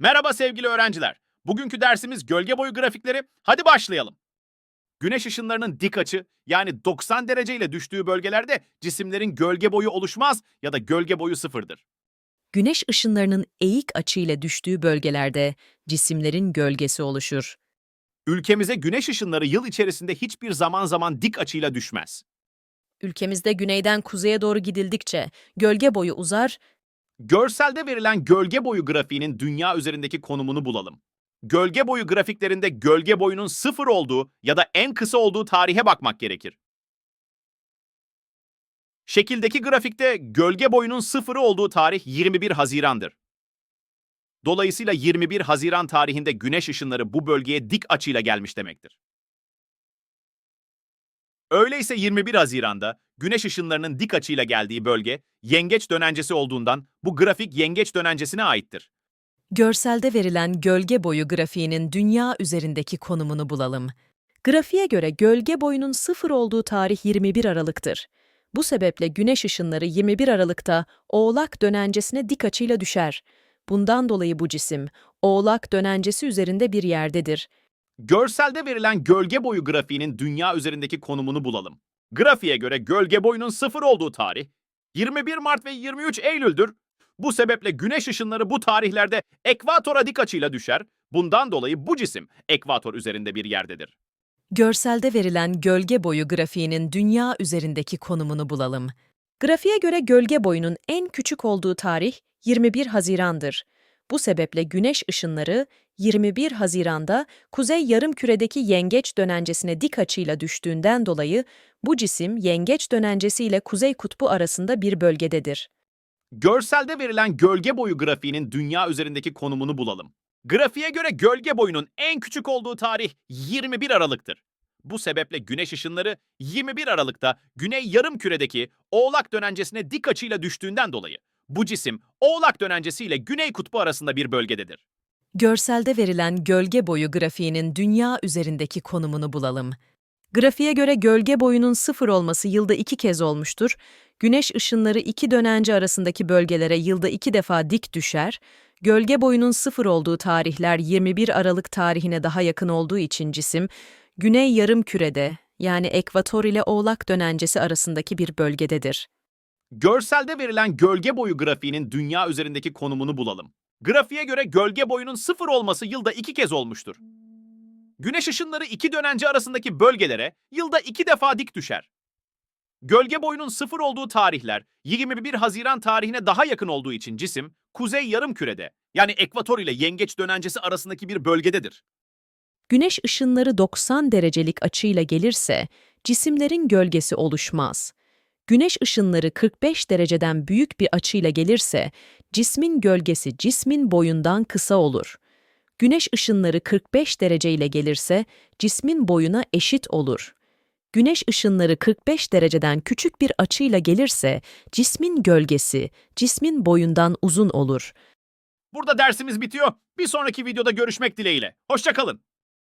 Merhaba sevgili öğrenciler. Bugünkü dersimiz gölge boyu grafikleri. Hadi başlayalım. Güneş ışınlarının dik açı yani 90 derece ile düştüğü bölgelerde cisimlerin gölge boyu oluşmaz ya da gölge boyu sıfırdır. Güneş ışınlarının eğik açıyla düştüğü bölgelerde cisimlerin gölgesi oluşur. Ülkemize güneş ışınları yıl içerisinde hiçbir zaman zaman dik açıyla düşmez. Ülkemizde güneyden kuzeye doğru gidildikçe gölge boyu uzar, Görselde verilen gölge boyu grafiğinin dünya üzerindeki konumunu bulalım. Gölge boyu grafiklerinde gölge boyunun sıfır olduğu ya da en kısa olduğu tarihe bakmak gerekir. Şekildeki grafikte gölge boyunun sıfırı olduğu tarih 21 Haziran'dır. Dolayısıyla 21 Haziran tarihinde güneş ışınları bu bölgeye dik açıyla gelmiş demektir. Öyleyse 21 Haziran'da güneş ışınlarının dik açıyla geldiği bölge yengeç dönencesi olduğundan bu grafik yengeç dönencesine aittir. görselde verilen gölge boyu grafiğinin dünya üzerindeki konumunu bulalım. Grafiğe göre gölge boyunun sıfır olduğu tarih 21 Aralık'tır. Bu sebeple güneş ışınları 21 Aralık'ta Oğlak dönencesine dik açıyla düşer. Bundan dolayı bu cisim Oğlak dönencesi üzerinde bir yerdedir. Görselde verilen gölge boyu grafiğinin dünya üzerindeki konumunu bulalım. Grafiğe göre gölge boyunun sıfır olduğu tarih 21 Mart ve 23 Eylül'dür. Bu sebeple güneş ışınları bu tarihlerde ekvatora dik açıyla düşer. Bundan dolayı bu cisim ekvator üzerinde bir yerdedir. Görselde verilen gölge boyu grafiğinin dünya üzerindeki konumunu bulalım. Grafiğe göre gölge boyunun en küçük olduğu tarih 21 Haziran'dır. Bu sebeple güneş ışınları 21 Haziran'da kuzey yarımküredeki yengeç dönencesine dik açıyla düştüğünden dolayı bu cisim yengeç dönencesi ile kuzey kutbu arasında bir bölgededir. Görselde verilen gölge boyu grafiğinin dünya üzerindeki konumunu bulalım. Grafiğe göre gölge boyunun en küçük olduğu tarih 21 Aralık'tır. Bu sebeple güneş ışınları 21 Aralık'ta güney yarımküredeki Oğlak dönencesine dik açıyla düştüğünden dolayı bu cisim Oğlak dönencesi ile güney kutbu arasında bir bölgededir. Görselde verilen gölge boyu grafiğinin dünya üzerindeki konumunu bulalım. Grafiğe göre gölge boyunun sıfır olması yılda iki kez olmuştur. Güneş ışınları iki dönence arasındaki bölgelere yılda iki defa dik düşer. Gölge boyunun sıfır olduğu tarihler 21 Aralık tarihine daha yakın olduğu için cisim, güney yarım kürede yani ekvator ile oğlak dönencesi arasındaki bir bölgededir. Görselde verilen gölge boyu grafiğinin dünya üzerindeki konumunu bulalım. Grafiğe göre gölge boyunun sıfır olması yılda iki kez olmuştur. Güneş ışınları iki dönence arasındaki bölgelere yılda iki defa dik düşer. Gölge boyunun sıfır olduğu tarihler 21 Haziran tarihine daha yakın olduğu için cisim kuzey yarımkürede yani ekvator ile yengeç dönencesi arasındaki bir bölgededir. Güneş ışınları 90 derecelik açıyla gelirse cisimlerin gölgesi oluşmaz. Güneş ışınları 45 dereceden büyük bir açıyla gelirse cismin gölgesi cismin boyundan kısa olur. Güneş ışınları 45 derece ile gelirse cismin boyuna eşit olur. Güneş ışınları 45 dereceden küçük bir açıyla gelirse cismin gölgesi cismin boyundan uzun olur. Burada dersimiz bitiyor. Bir sonraki videoda görüşmek dileğiyle. Hoşçakalın.